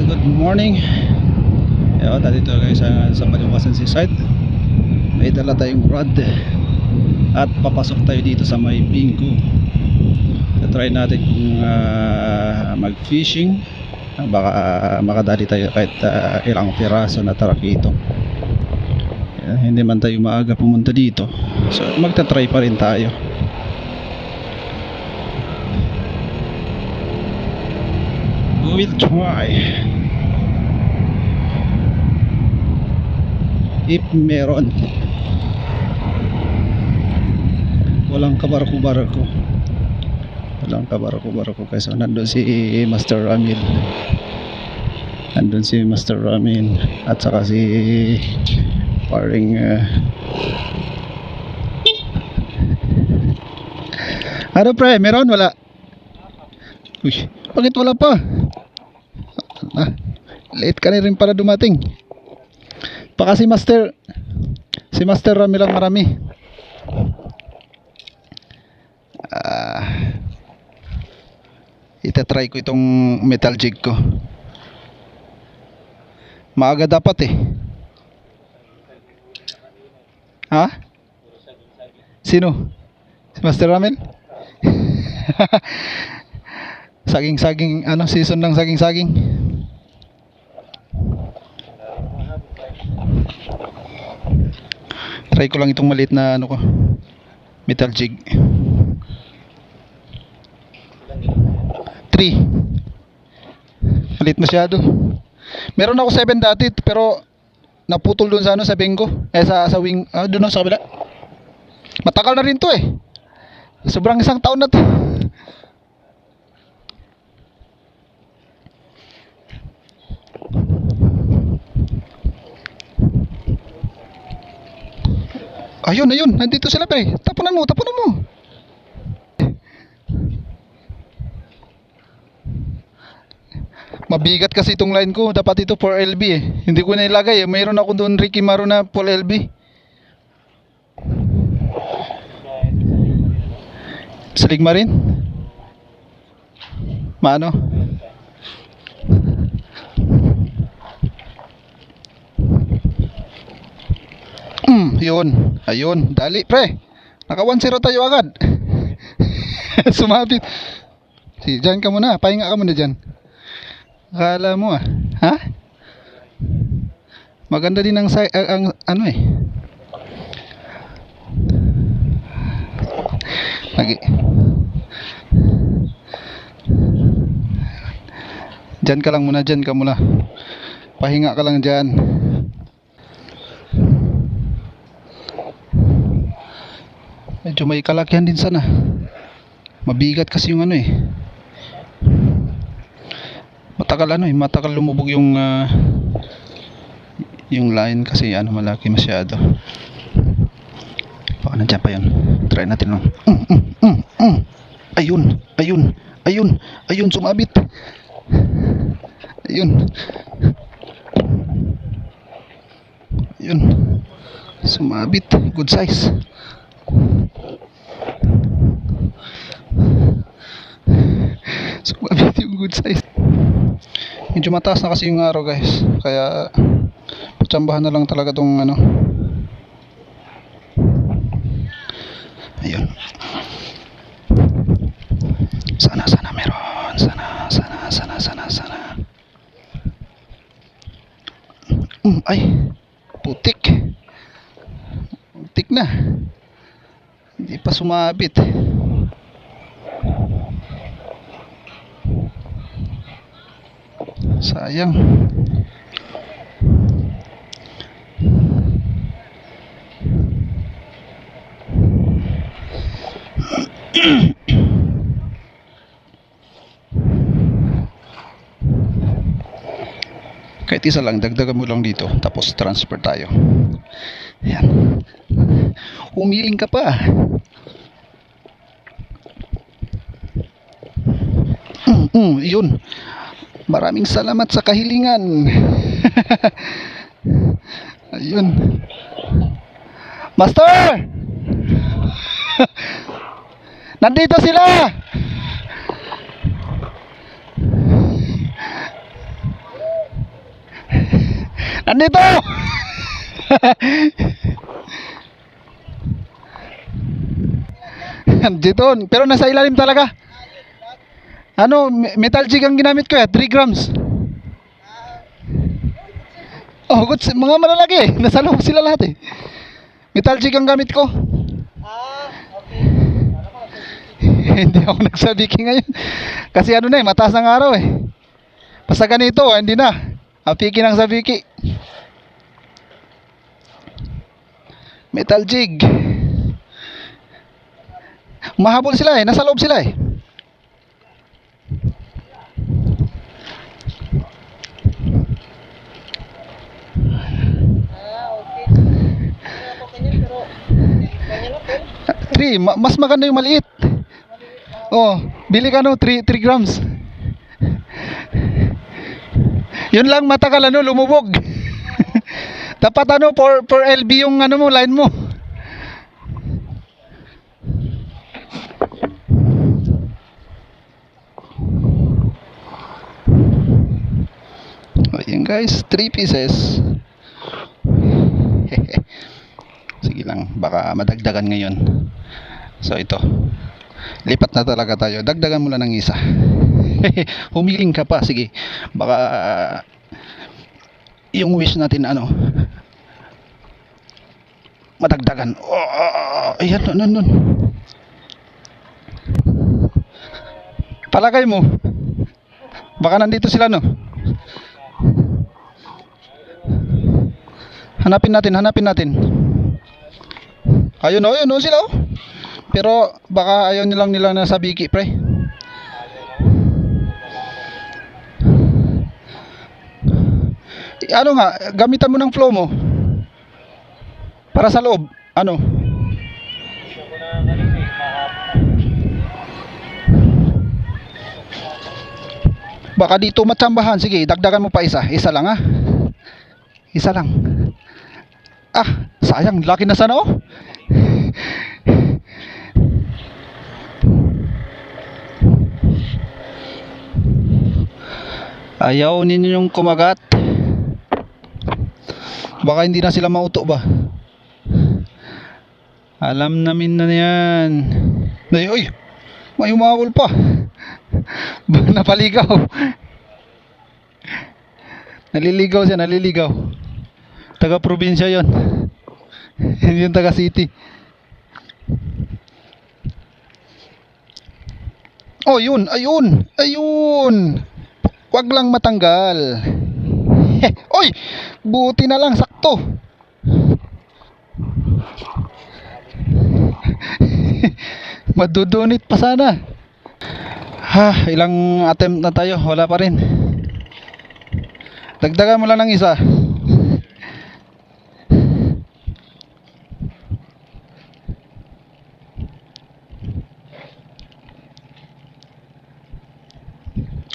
Good morning. Yo, dito guys sa, sa Maliwasan Seaside. May dala tayong rod at papasok tayo dito sa may bingo. try natin kung ah, mag-fishing. Ah, Baka ah, makadali tayo kahit ah, ilang piraso na tarakito. Kaya hindi man tayo maaga pumunta dito. So magta-try pa rin tayo. Will try. If meron. Walang kabarako-barako. Walang kabarako-barako kasi nandun si Master Ramil. Nandun si Master Ramin at saka si paring uh, Ano pre, meron? Wala? Uy, bakit wala pa? Ah, late ka na rin para dumating. Baka si Master si Master Rami lang marami. Ah, itatry ko itong metal jig ko. Maaga dapat eh. Ha? Sino? Si Master Ramil? saging-saging, ano, season ng saging-saging. Try ko lang itong maliit na ano ko. Metal jig. 3. Maliit masyado. Meron ako 7 dati pero naputol doon sa ano sa bingo. Eh sa sa wing, ah, doon sa kabila. Matagal na rin 'to eh. Sobrang isang taon na 'to. Ayun, ayun, nandito sila pre. Tapunan mo, tapunan mo. Mabigat kasi itong line ko. Dapat ito 4LB eh. Hindi ko na ilagay eh. Mayroon ako doon Ricky Maro na 4LB. Saligma rin? Maano? Hmm, yun. Ayun. Dali, pre. Naka 1-0 tayo agad. Sumabit. Si, dyan ka muna. Pahinga ka muna dyan. Akala mo ah. Ha? Maganda din ang, ang, ang ano eh. Lagi. Diyan ka lang muna, diyan ka muna. Pahinga ka lang diyan. Medyo may kalakyan din sana. Mabigat kasi yung ano eh. Matagal ano eh, matagal lumubog yung ah, yung line kasi ano malaki masyado. Baka nandiyan pa yun. Try natin lang. Mm, mm, mm, mm. Ayun, ayun, ayun, ayun, sumabit. Ayun. Ayun. Sumabit. Good size. Sumabit yung good size. Medyo mataas na kasi yung araw guys. Kaya patsambahan na lang talaga tong ano. Ayun. Sana sana meron. Sana sana sana sana sana. Mm, ay. Putik. Putik na. Hindi pa sumabit. Sayang. Kahit isa lang, dagdagan mo lang dito. Tapos transfer tayo. Yan. Umiling ka pa. Mm, mm, yun. Maraming salamat sa kahilingan. Ayun. Master! Nandito sila! Nandito! Nandito. Pero nasa ilalim talaga. Ano, me- metal jig ang ginamit ko ya, 3 grams. Oh, good. Mga malalaki eh. Nasa loob sila lahat eh. Metal jig ang gamit ko. hindi ako nagsabiki ngayon. Kasi ano na eh, mataas ang araw eh. Basta ganito, ah, hindi na. Apiki ng sabiki. Metal jig. Mahabol sila eh, nasa loob sila eh. Three, ma- mas maganda yung maliit. Oh, bili ka no, 3 3 grams. Yun lang matagal ano, lumubog. Dapat ano, for, for LB yung ano mo, line mo. Ayan guys, 3 pieces. Sige lang, baka madagdagan ngayon. So ito. Lipat na talaga tayo. Dagdagan mo lang ng isa. Humiling ka pa, sige. Baka yung wish natin ano madagdagan. Oh, oh, oh, ayan, nun, nun, nun. Palagay mo. Baka nandito sila, no? Hanapin natin, hanapin natin. Ayun, oh, ayun, oh, sila, oh. Pero baka ayaw nilang nila na sa biki, pre. Ano nga, gamitan mo ng flow mo. Para sa loob. Ano? Baka dito matsambahan. Sige, dagdagan mo pa isa. Isa lang, ha? Isa lang. Ah, sayang. Laki na sana, oh. Ayaw ninyo yung kumagat. Baka hindi na sila mauto ba? Alam namin na yan. Ay, oy! May umawol pa. Napaligaw. Naliligaw siya, naliligaw. Taga probinsya yon. Hindi yung taga city. Oh, yun, ayun, ayun. Wag lang matanggal. Heh, Oy! Buti na lang, sakto. Madudunit pa sana. Ha, ilang attempt na tayo, wala pa rin. Dagdagan mo lang ng isa.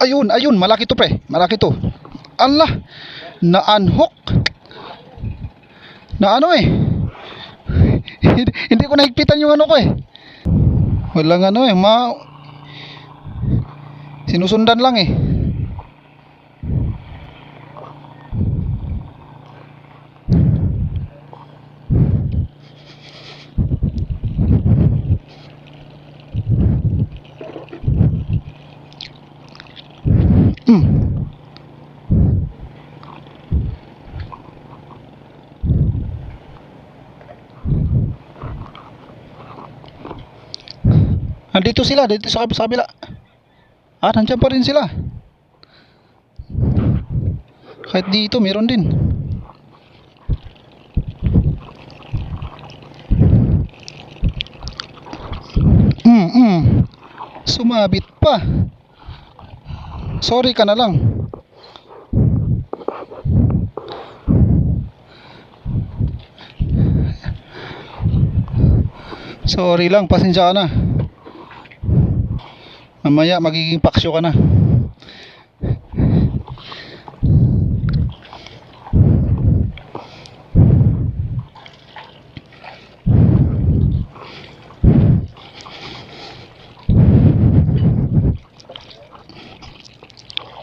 Ayun, ayun, malaki to pre. Malaki to. Allah, na-unhook. Na ano eh. hindi, ko nahigpitan yung ano ko eh. Walang ano eh, ma... Sinusundan lang eh. Nandito sila, dito sa kabila. Ah, nandiyan pa rin sila. Kahit dito, meron din. Mm, mm. Sumabit pa. Sorry ka na lang. Sorry lang, pasensya ka na. Mamaya magiging paksyo ka na.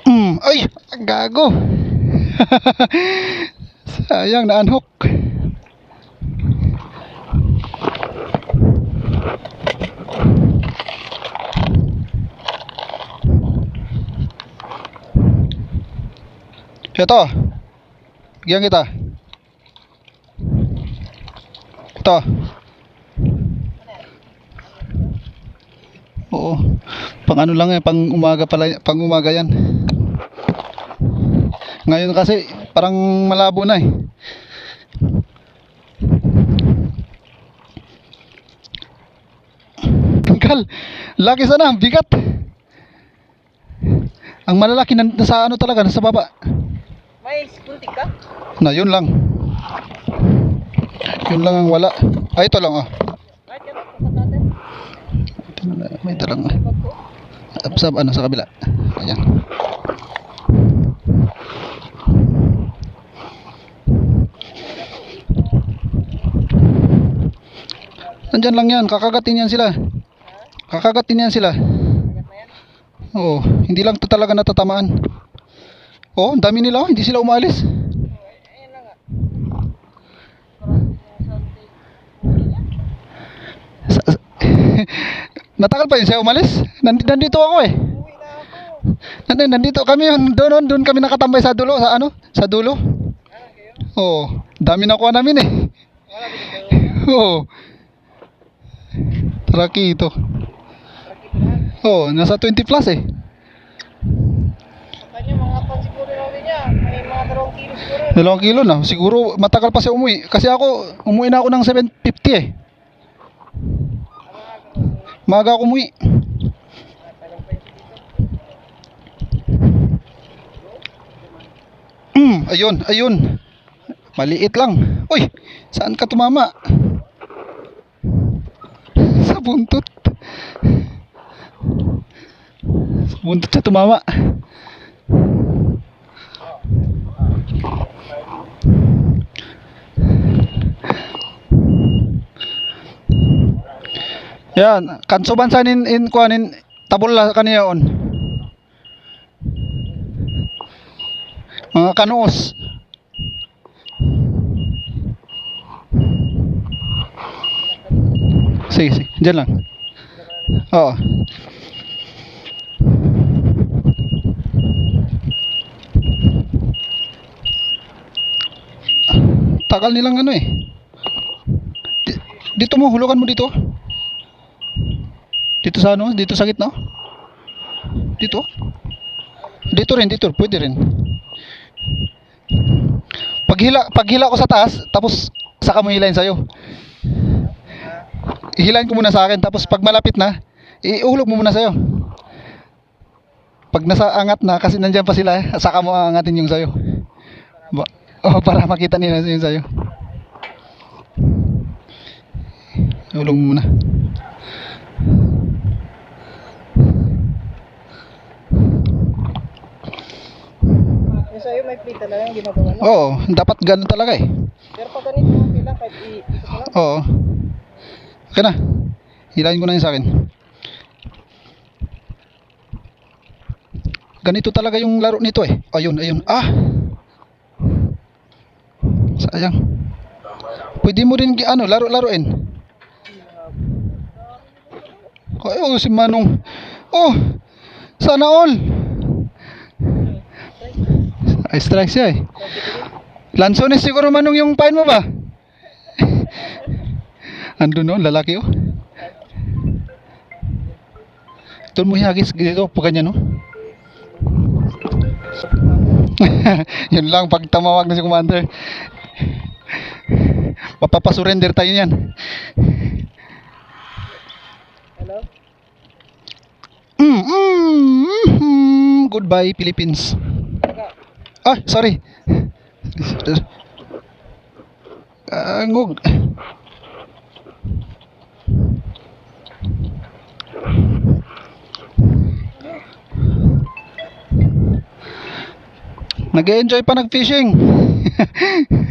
Mm, ay, gago. Sayang na unhook. Ito. Bigyan kita. Ito. Oo. Pang ano lang eh, pang umaga pala, pang umaga yan. Ngayon kasi parang malabo na eh. Tangkal. Laki sana, bigat. Ang malalaki na, nasa ano talaga, nasa baba. May spuntik ka? Na, yun lang. Yun lang ang wala. Ay, ito lang oh. Natin. Ito na, talang. Pag ko. Sa, ano, sa kabila. Ayan. Nandyan lang yan. Kakagatin yan sila. Kakagatin yan sila. Oo. Hindi lang to talaga natatamaan. Oo, ang dami nila. oh. Hindi sila umalis. Natagal pa yun siya umalis. Nand- nandito ako eh. Na. Nandito, nandito kami. Doon, doon kami nakatambay sa dulo. Sa ano? Sa dulo. Oo. Dami nakuha namin eh. Wala din kayo. Oo. Traki ito. Rakit na. Oo, nasa 20 plus eh. Sa kanya, mga pan siguro namin niya. May mga dalawang kilo siguro. Dalawang kilo na. Siguro matagal pa siya umuwi. Kasi ako, umuwi na ako ng 750 eh. Maaga ako umuwi. Hmm, ayun, ayun. Maliit lang. Uy, saan ka tumama? Sa buntot. Sa buntot siya tumama. Yan, kansuban sa nin in kuanin tabola kaniya on. Mga kanuos. Sige, sige. Diyan lang. Oo. Tagal nilang ano eh. Di- Dito mo, hulukan mo dito. Dito sa ano? Dito sa gitna. Dito. Dito rin, dito. Pwede rin. Paghila, paghila ko sa taas, tapos saka mo hilahin sa'yo. Ihilahin ko muna sa akin, tapos pag malapit na, iuhulog mo muna sa'yo. Pag nasa angat na, kasi nandyan pa sila, eh, saka mo aangatin yung sa'yo. Ba oh, para makita nila yung sa'yo. Ihulog mo muna. Yung sa'yo, may plate talaga yung ginagawa na. Oo, dapat ganun talaga eh. Pero pag ganito, okay lang. Kahit i-ikot mo lang. Oo. Okay na. Hilahin ko na yun sa akin. Ganito talaga yung laro nito eh. Ayun, ayun. Ah! Sayang. Pwede mo rin ano, laro-laruin. Oh, si Manong. Oh! Sana all! Ay, strike siya eh. Lansones siguro Manong yung pain mo ba? Andun no, lalaki oh. Doon mo hihagis dito, pag ganyan no. Yun lang, pag tamawag na si Commander. Mapapasurrender tayo niyan. Hello? Mm, mm, mm, goodbye, Philippines. Ah, sorry. Angog. Nag-enjoy pa nag-fishing.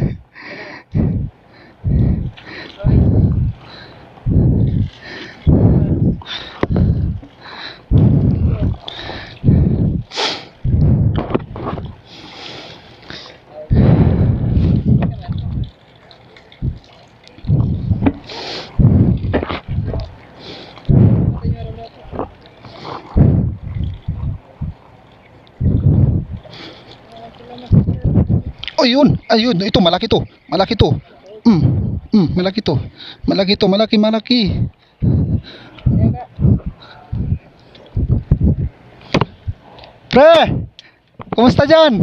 Oh, yun. Ayun, ito malaki to. Malaki to. Mm. Mm, malaki to. Malaki to, malaki, malaki. Pre! Kumusta dyan?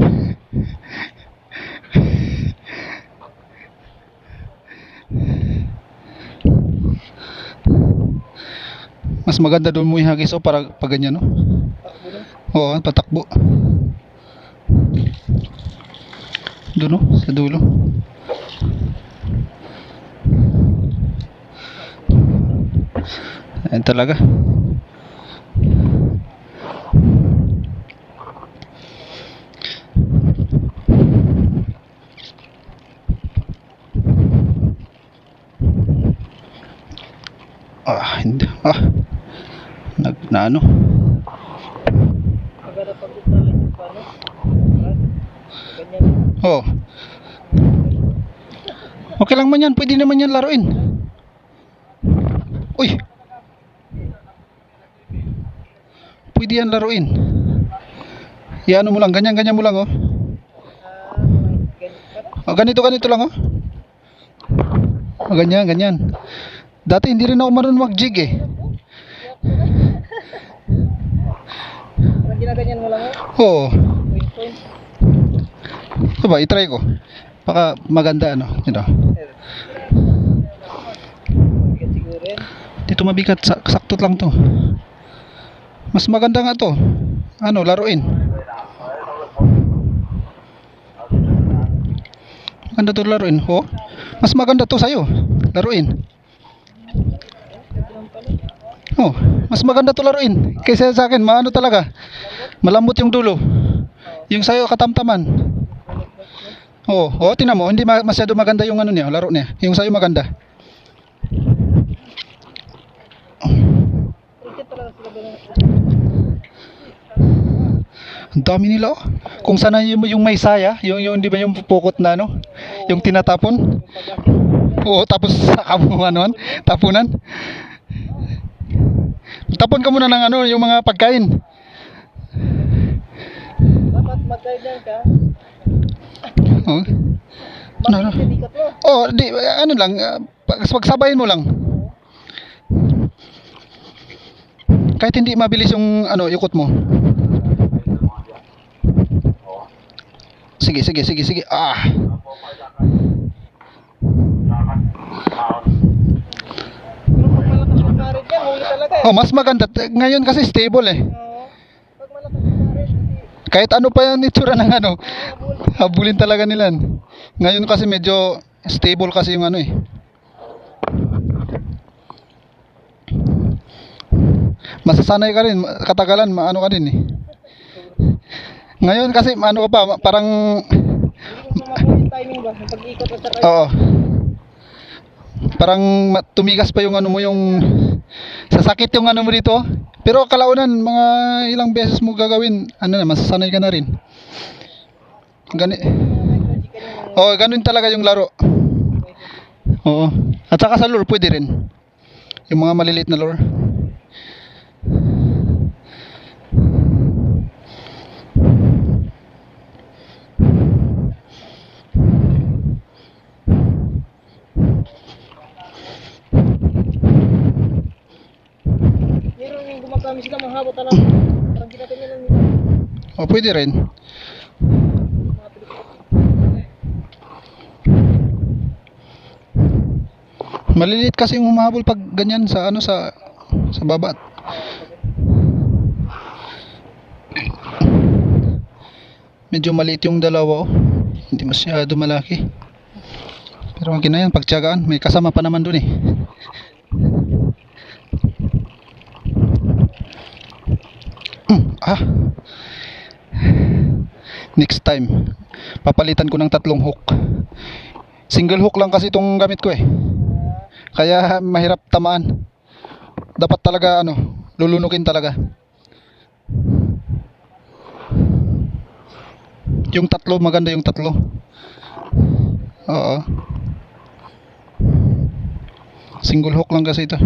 Mas maganda doon mo ihagis o para pag ganyan, no? Oo, patakbo. Doon, no? Sa dulo. Ayan talaga. Ah, hindi. Ah. Nag, na ano? Maganda pag italit yung paano. Ganyan. Oh. Okay lang man yan. Pwede naman yan laruin. Uy. Pwede yan laruin. Iano mo lang. Ganyan-ganyan mo lang, oh. Oh ganito, ganito lang, oh. Oh, ganyan, ganyan. Dati hindi rin ako marunong mag-jig, eh. Ginaganyan mo lang oh. Oo. Point point. Ito ba, itry ko. Baka maganda, ano. Ito. Dito mabigat, sa- sakto lang to. Mas maganda nga to. Ano, laruin. Maganda to laruin. Oh, mas maganda to sa'yo. Laruin. Oh, mas maganda to laruin. Kaysa sa akin, maano talaga. Malambot yung dulo. Yung sa'yo, katamtaman. Oh, oh, tinan mo, hindi ma- masyado maganda yung ano niya, laro niya. Yung sa'yo maganda. Ang dami nila oh. Kung sana yung, yung may saya, yung, yung di ba yung pupukot na ano, yung tinatapon. Oo, tapos ano, tapunan. Tapon ka muna ng ano, yung mga pagkain. Dapat mag-guideline ka. Oh. Ano, ano? Bakit ikot mo? Oh, di, ano lang, ah, pag, pagsabayin mo lang. Kahit hindi mabilis yung ano, ikot mo. Sige, sige, sige, sige. Ah. Eh. Oh, mas maganda. Ngayon kasi stable eh. Oo. Pag malakas yung current, hindi. Kahit ano pa yung itsura ng ano, habulin talaga nila. Ngayon kasi medyo stable kasi yung ano eh. Masasanay ka rin, katagalan, maano ka din eh. Ngayon kasi ano ka pa, parang oo. Parang tumigas pa yung ano mo yung sasakit yung ano mo dito. Pero kalaunan mga ilang beses mo gagawin, ano na, masasanay ka na rin. Gani Oh, ganun talaga yung laro. Oo. At saka sa lure pwede rin. Yung mga maliliit na lure. Gumagamit sila mahaba talaga. Parang ginaganyan lang nila. Oh, pwede rin. Maliliit kasi yung humahabol pag ganyan sa ano sa sa baba. Medyo maliit yung dalawa oh. Hindi masyado malaki. Pero okay na yan, pagtyagaan. May kasama pa naman dun eh. Mm, ah. Next time, papalitan ko ng tatlong hook. Single hook lang kasi itong gamit ko eh. Kaya mahirap tamaan. Dapat talaga ano, lulunukin talaga. Yung tatlo, maganda yung tatlo. Oo. Single hook lang kasi ito.